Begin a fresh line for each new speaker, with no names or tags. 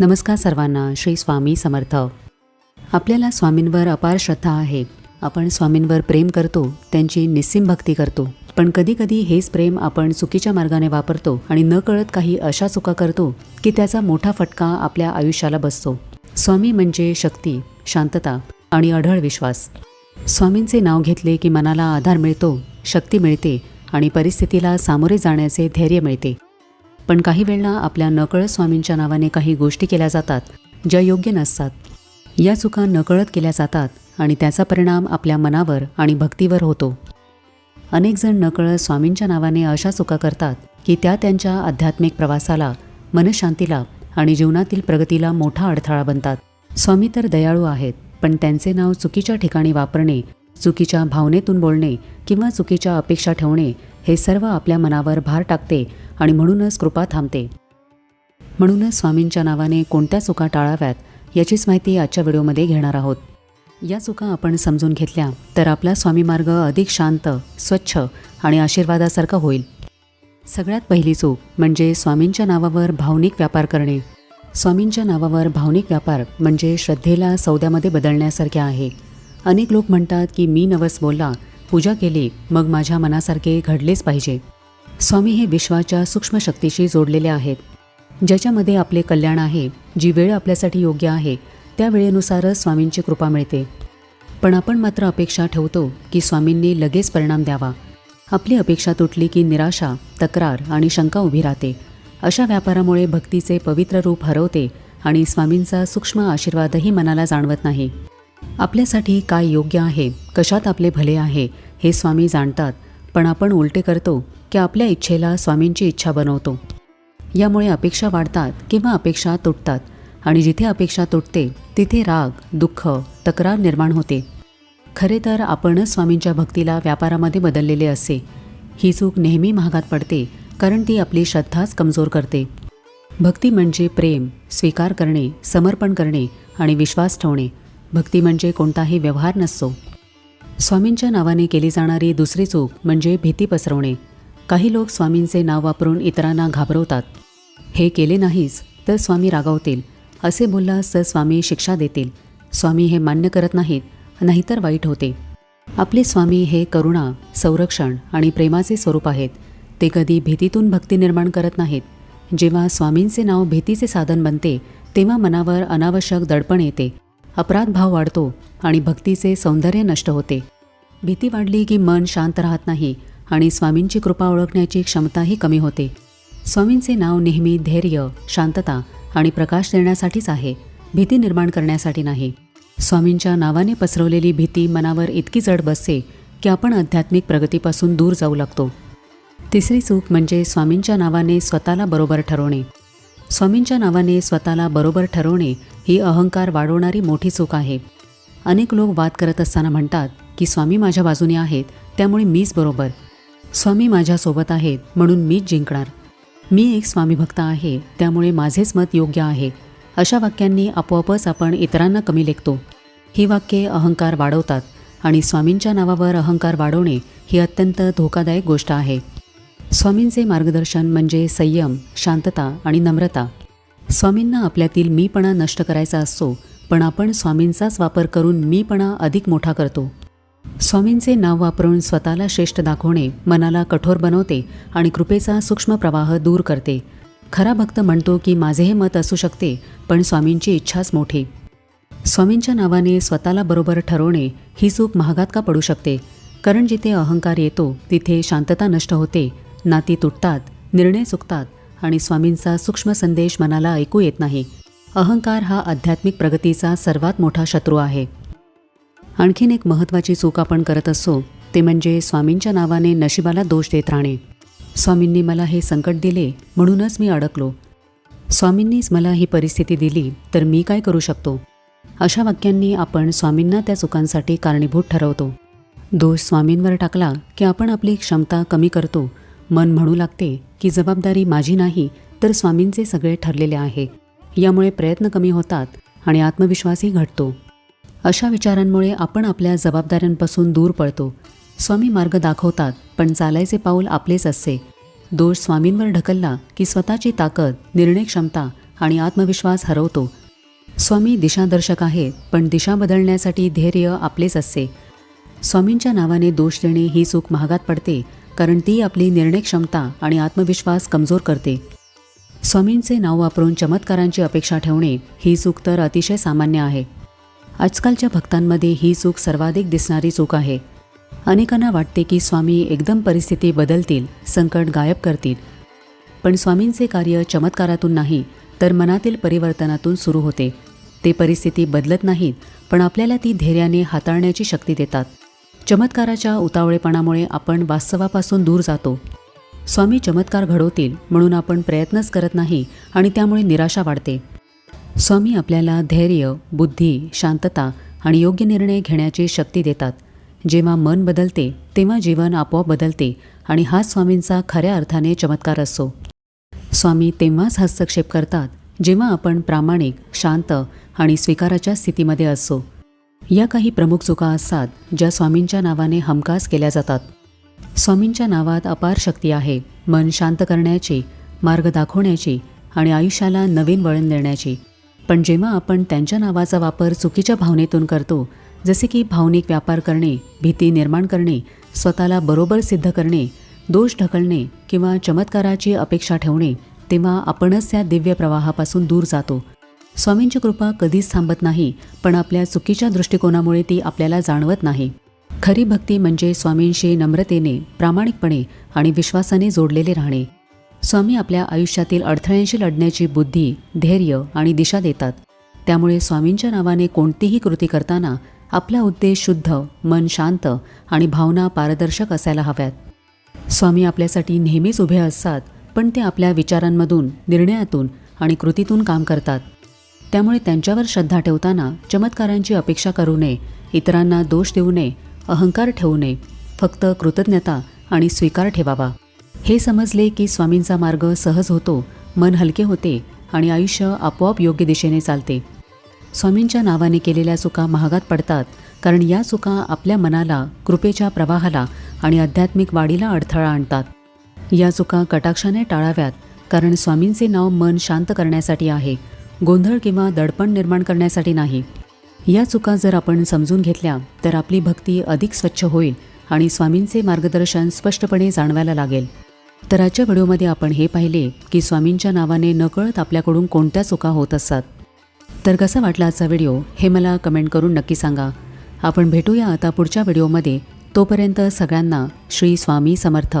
नमस्कार सर्वांना श्री स्वामी समर्थ. आपल्याला स्वामींवर अपार श्रद्धा आहे. आपण स्वामींवर प्रेम करतो त्यांची निस्सीम भक्ती करतो. पण कधीकधी हेच प्रेम आपण चुकीच्या मार्गाने वापरतो आणि न कळत काही अशा चुका करतो की त्याचा मोठा फटका आपल्या आयुष्याला बसतो. स्वामी म्हणजे शक्ती शांतता आणि अढळ विश्वास. स्वामींचे नाव घेतले की मनाला आधार मिळतो शक्ती मिळते आणि परिस्थितीला सामोरे जाण्याचे धैर्य मिळते. पण काही वेळा आपल्या नकळत स्वामींच्या नावाने काही गोष्टी केल्या जातात ज्या योग्य नसतात. या चुका नकळत केल्या जातात आणि त्याचा परिणाम आपल्या मनावर आणि भक्तीवर होतो. अनेक जण नकळत स्वामींच्या नावाने अशा चुका करतात की त्या त्यांच्या आध्यात्मिक प्रवासाला मनशांतीला आणि जीवनातील प्रगतीला मोठा अडथळा बनतात. स्वामी तर दयाळू आहेत पण त्यांचे नाव चुकीच्या ठिकाणी वापरणे चुकीच्या भावनेतून बोलणे किंवा चुकीच्या अपेक्षा ठेवणे हे सर्व आपल्या मनावर भार टाकते आणि म्हणूनच कृपा थांबते. म्हणूनच स्वामींच्या नावाने कोणत्या चुका टाळाव्यात याचीच माहिती आजच्या व्हिडिओमध्ये घेणार आहोत. या चुका आपण समजून घेतल्या तर आपला स्वामी मार्ग अधिक शांत स्वच्छ आणि आशीर्वादासारखा होईल. सगळ्यात पहिली चूक म्हणजे स्वामींच्या नावावर भावनिक व्यापार करणे. स्वामींच्या नावावर भावनिक व्यापार म्हणजे श्रद्धेला सौद्यामध्ये बदलण्यासारखे आहे. अनेक लोक म्हणतात की मी नवस बोलला पूजा केली मग माझ्या मनासारखे घडलेच पाहिजे. स्वामी हे विश्वाच्या सूक्ष्म शक्तीशी जोडलेले आहेत. ज्याच्यामध्ये आपले कल्याण आहे जी वेळ आपल्यासाठी योग्य आहे त्या वेळेनुसारच स्वामींची कृपा मिळते. पण आपण मात्र अपेक्षा ठेवतो की स्वामींनी लगेच परिणाम द्यावा. आपली अपेक्षा तुटली की निराशा तक्रार आणि शंका उभी राहते. अशा व्यापारामुळे भक्तीचे पवित्र रूप हरवते आणि स्वामींचा सूक्ष्म आशीर्वादही मनाला जाणवत नाही. आपल्यासाठी काय योग्य आहे? कशात आपले भले आहे? हे स्वामी जाणतात. पण आपण उलटे करतो की आपल्या इच्छेला स्वामींची इच्छा बनवतो. यामुळे अपेक्षा वाढतात किंवा अपेक्षा तुटतात. आणि जिथे अपेक्षा तुटते तिथे राग दुःख तक्रार निर्माण होते. खरे तर आपणच स्वामींच्या भक्तीला व्यापारामध्ये बदललेले असे. ही चूक नेहमी महागात पडते कारण ती आपली श्रद्धाच कमजोर करते. भक्ती म्हणजे प्रेम स्वीकार करणे समर्पण करणे आणि विश्वास ठेवणे. भक्ती म्हणजे कोणताही व्यवहार नसतो. स्वामींच्या नावाने केली जाणारी दुसरी चूक म्हणजे भीती पसरवणे. काही लोक स्वामींचे नाव वापरून इतरांना घाबरवतात. हे केले नाहीच तर स्वामी रागावतील. असे बोललास तर स्वामी शिक्षा देतील. स्वामी हे मान्य करत नाहीत नाहीतर वाईट होते. आपले स्वामी हे करुणा संरक्षण आणि प्रेमाचे स्वरूप आहेत. ते कधी भीतीतून भक्ती निर्माण करत नाहीत. जेव्हा स्वामींचे नाव भीतीचे साधन बनते तेव्हा मनावर अनावश्यक दडपण येते. अपराधभाव वाढतो आणि भक्तीचे सौंदर्य नष्ट होते. भीती वाढली की मन शांत राहत नाही आणि स्वामींची कृपा ओळखण्याची क्षमताही कमी होते. स्वामींचे नाव नेहमी धैर्य शांतता आणि प्रकाश देण्यासाठीच आहे. भीती निर्माण करण्यासाठी नाही. स्वामींच्या नावाने पसरवलेली भीती मनावर इतकी जड बसते की आपण आध्यात्मिक प्रगतीपासून दूर जाऊ लागतो. तिसरी चूक म्हणजे स्वामींच्या नावाने स्वतःला बरोबर ठरवणे. स्वामींच्या नावाने स्वतःला बरोबर ठरवणे ही अहंकार वाढवणारी मोठी चूक आहे. अनेक लोक वाद करत असताना म्हणतात की स्वामी माझ्या बाजूने आहेत त्यामुळे मीच बरोबर. स्वामी माझ्यासोबत आहेत म्हणून मीच जिंकणार. मी एक स्वामी भक्त आहे त्यामुळे माझेच मत योग्य आहे. अशा वाक्यांनी आपोआपच आपण इतरांना कमी लेखतो. ही वाक्ये अहंकार वाढवतात आणि स्वामींच्या नावावर अहंकार वाढवणे ही अत्यंत धोकादायक गोष्ट आहे. स्वामींचे मार्गदर्शन म्हणजे संयम शांतता आणि नम्रता. स्वामींना आपल्यातील मीपणा नष्ट करायचा असतो पण आपण स्वामींचाच वापर करून मीपणा अधिक मोठा करतो. स्वामींचे नाव वापरून स्वतःला श्रेष्ठ दाखवणे मनाला कठोर बनवते आणि कृपेचा सूक्ष्म प्रवाह दूर करते. खरा भक्त म्हणतो की माझे हे मत असू शकते पण स्वामींची इच्छाच मोठी. स्वामींच्या नावाने स्वतःला बरोबर ठरवणे ही चूक महागात का पडू शकते? कारण जिथे अहंकार येतो तिथे शांतता नष्ट होते. नाती तुटतात निर्णय चुकतात आणि स्वामींचा सूक्ष्म संदेश मनाला ऐकू येत नाही. अहंकार हा आध्यात्मिक प्रगतीचा सर्वात मोठा शत्रू आहे. आणखीन एक महत्त्वाची चूक आपण करत असतो ते म्हणजे स्वामींच्या नावाने नशिबाला दोष देत राहणे. स्वामींनी मला हे संकट दिले म्हणूनच मी अडकलो. स्वामींनीच मला ही परिस्थिती दिली तर मी काय करू शकतो? अशा वाक्यांनी आपण स्वामींना त्या चुकांसाठी कारणीभूत ठरवतो. दोष स्वामींवर टाकला की आपण आपली क्षमता कमी करतो मन म्हणू लागते की जबाबदारी माझी नाही तर स्वामींचे सगळे ठरलेले आहे. यामुळे प्रयत्न कमी होतात आणि आत्मविश्वासही घटतो. अशा विचारांमुळे आपण आपल्या जबाबदाऱ्यांपासून दूर पळतो स्वामी मार्ग दाखवतात पण चालायचे पाऊल आपलेच असते. दोष स्वामींवर ढकलला की स्वतःची ताकद निर्णय क्षमता आणि आत्मविश्वास हरवतो. स्वामी दिशादर्शक आहेत पण दिशा बदलण्यासाठी धैर्य आपलेच असते. स्वामींच्या नावाने दोष देणे ही चूक महागात पडते कारण ती आपली निर्णय क्षमता आणि आत्मविश्वास कमजोर करते. स्वामींचे नाव वापरून चमत्कारांची अपेक्षा ठेवणे ही चूक तर अतिशय सामान्य आहे. आजकालच्या भक्तांमध्ये ही चूक सर्वाधिक दिसणारी चूक आहे. अनेकांना वाटते की स्वामी एकदम परिस्थिती बदलतील संकट गायब करतील. पण स्वामींचे कार्य चमत्कारातून नाही तर मनातील परिवर्तनातून सुरू होते. ते परिस्थिती बदलत नाहीत पण आपल्याला ती धैर्याने हाताळण्याची शक्ती देतात. चमत्काराच्या उतावळेपणामुळे आपण वास्तवापासून दूर जातो. स्वामी चमत्कार घडवतील म्हणून आपण प्रयत्नच करत नाही आणि त्यामुळे निराशा वाढते. स्वामी आपल्याला धैर्य बुद्धी शांतता आणि योग्य निर्णय घेण्याची शक्ती देतात. जेव्हा मन बदलते तेव्हा जीवन आपोआप बदलते आणि हाच स्वामींचा खऱ्या अर्थाने चमत्कार असतो. स्वामी तेव्हाच हस्तक्षेप करतात जेव्हा आपण प्रामाणिक शांत आणि स्वीकाराच्या स्थितीमध्ये असतो. या काही प्रमुख चुका असतात ज्या स्वामींच्या नावाने हमखास केल्या जातात. स्वामींच्या नावात अपार शक्ती आहे मन शांत करण्याची मार्ग दाखवण्याची आणि आयुष्याला नवीन वळण देण्याची. पण जेव्हा आपण त्यांच्या नावाचा वापर चुकीच्या भावनेतून करतो जसे की भावनिक व्यापार करणे भीती निर्माण करणे स्वतःला बरोबर सिद्ध करणे दोष ढकलणे किंवा चमत्काराची अपेक्षा ठेवणे तेव्हा आपणच त्या दिव्य प्रवाहापासून दूर जातो. स्वामींची कृपा कधीच थांबत नाही पण आपल्या चुकीच्या दृष्टिकोनामुळे ती आपल्याला जाणवत नाही. खरी भक्ती म्हणजे स्वामींशी नम्रतेने प्रामाणिकपणे आणि विश्वासाने जोडलेले राहणे. स्वामी आपल्या आयुष्यातील अडथळ्यांशी लढण्याची बुद्धी धैर्य आणि दिशा देतात. त्यामुळे स्वामींच्या नावाने कोणतीही कृती करताना आपला उद्देश शुद्ध मन शांत आणि भावना पारदर्शक असायला हव्यात. स्वामी आपल्यासाठी नेहमीच उभे असतात पण ते आपल्या विचारांमधून निर्णयातून आणि कृतीतून काम करतात. त्यामुळे त्यांच्यावर श्रद्धा ठेवताना चमत्कारांची अपेक्षा करू नये इतरांना दोष देऊ नये अहंकार ठेवू नये. फक्त कृतज्ञता आणि स्वीकार ठेवावा. हे समजले की स्वामींचा मार्ग सहज होतो मन हलके होते आणि आयुष्य आपोआप योग्य दिशेने चालते. स्वामींच्या नावाने केलेल्या चुका महागात पडतात कारण या चुका आपल्या मनाला कृपेच्या प्रवाहाला आणि आध्यात्मिक वाढीला अडथळा आणतात. या चुका कटाक्षाने टाळाव्यात कारण स्वामींचे नाव मन शांत करण्यासाठी आहे. गोंधळ किंवा दडपण निर्माण करण्यासाठी नाही. या चुका जर आपण समजून घेतल्या तर आपली भक्ती अधिक स्वच्छ होईल आणि स्वामींचे मार्गदर्शन स्पष्टपणे जाणवायला लागेल. तर आजच्या व्हिडिओमध्ये आपण हे पाहिले की स्वामींच्या नावाने नकळत आपल्याकडून कोणत्या चुका होत असतात. तर कसा वाटला आजचा व्हिडिओ हे मला कमेंट करून नक्की सांगा. आपण भेटूया आता पुढच्या व्हिडिओमध्ये. तोपर्यंत सगळ्यांना श्री स्वामी समर्थ.